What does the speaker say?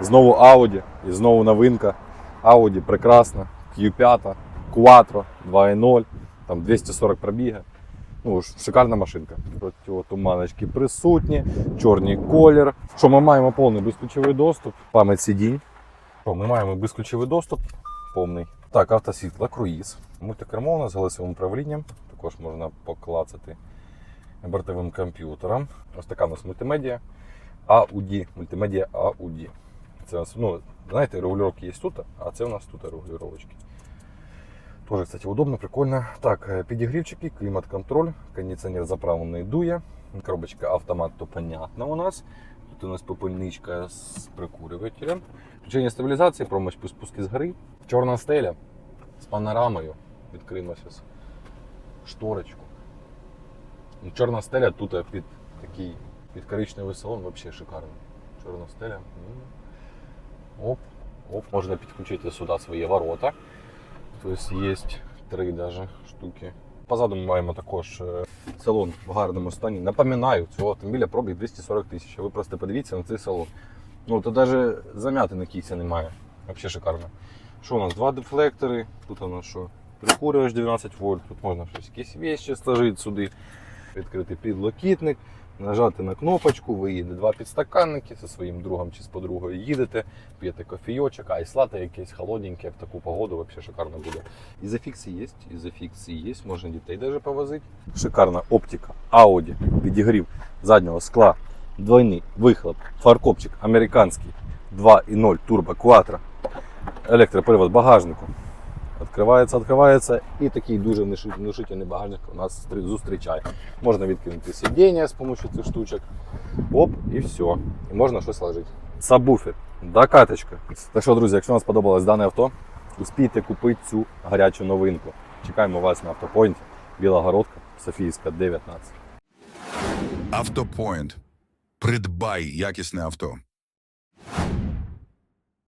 Знову Audi і знову новинка. Audi прекрасна, Q5, Quattro 2.0, там 240 пробіга. Ну, шикарна машинка. Противотуманочки присутні, чорний колір. Що ми маємо повний безключовий доступ, пам'ять сидінь. Ми маємо безключовий доступ повний. Так, автосвітло, круїз. Мультикермо у нас з голосовим управлінням. Також можна поклацати бортовим комп'ютером. Ось така у нас мультимедіа. AUD, мультимедіа AUD. Це у нас, ну, знаєте, регулювання є тут, а це у нас тут регулювачки. Тоже, кстати, удобно, прикольно. Так, е, підігрівчики, клімат-контроль, кондиціонер заправлений дує. Коробочка автомат, то понятно у нас. Тут у нас попильничка з прикурювателем. Включення стабілізації, промощ по спуску з гори. Чорна стеля з панорамою. Відкриємо зараз шторочку. Ну, Чорна стеля тут під такий під коричневий салон взагалі шикарно. Чорна стеля. Оп, оп, можна підключити сюди свої ворота. Тобто є три даже штуки. Позаду ми маємо також салон в гарному стані. Напоминаю, цього автомобіля пробіг 240 тисяч. Ви просто подивіться на цей салон. Ну, то навіть зам'ятини кійця немає. Взагалі шикарно. Що у нас? Два дефлектори. Тут у нас що? Прикурювач 12 вольт. Тут можна щось якісь вещи сложити сюди. Відкрити підлокітник, нажати на кнопочку, ви їдете два підстаканники зі своїм другом чи з подругою їдете, п'єте кофійочок, айслати якесь холодненьке, в таку погоду взагалі шикарно буде. Ізофікси є, ізофікси є, можна дітей навіть повозити. Шикарна оптика, Audi, підігрів заднього скла, двойний вихлоп, фаркопчик американський 2.0 турбо Quattro, електропривод багажнику. Відкривається, відкривається, і такий дуже внуши- внушительний багажник у нас зустрічає. Можна відкинути сидіння з допомогою цих штучок. Оп, і все. І можна щось ложити. Сабвуфер, докаточка. Так що, друзі, якщо вам сподобалось дане авто, успійте купити цю гарячу новинку. Чекаємо вас на автопоінті. Білогородка, Софійська, 19. Автопоінт. Придбай якісне авто.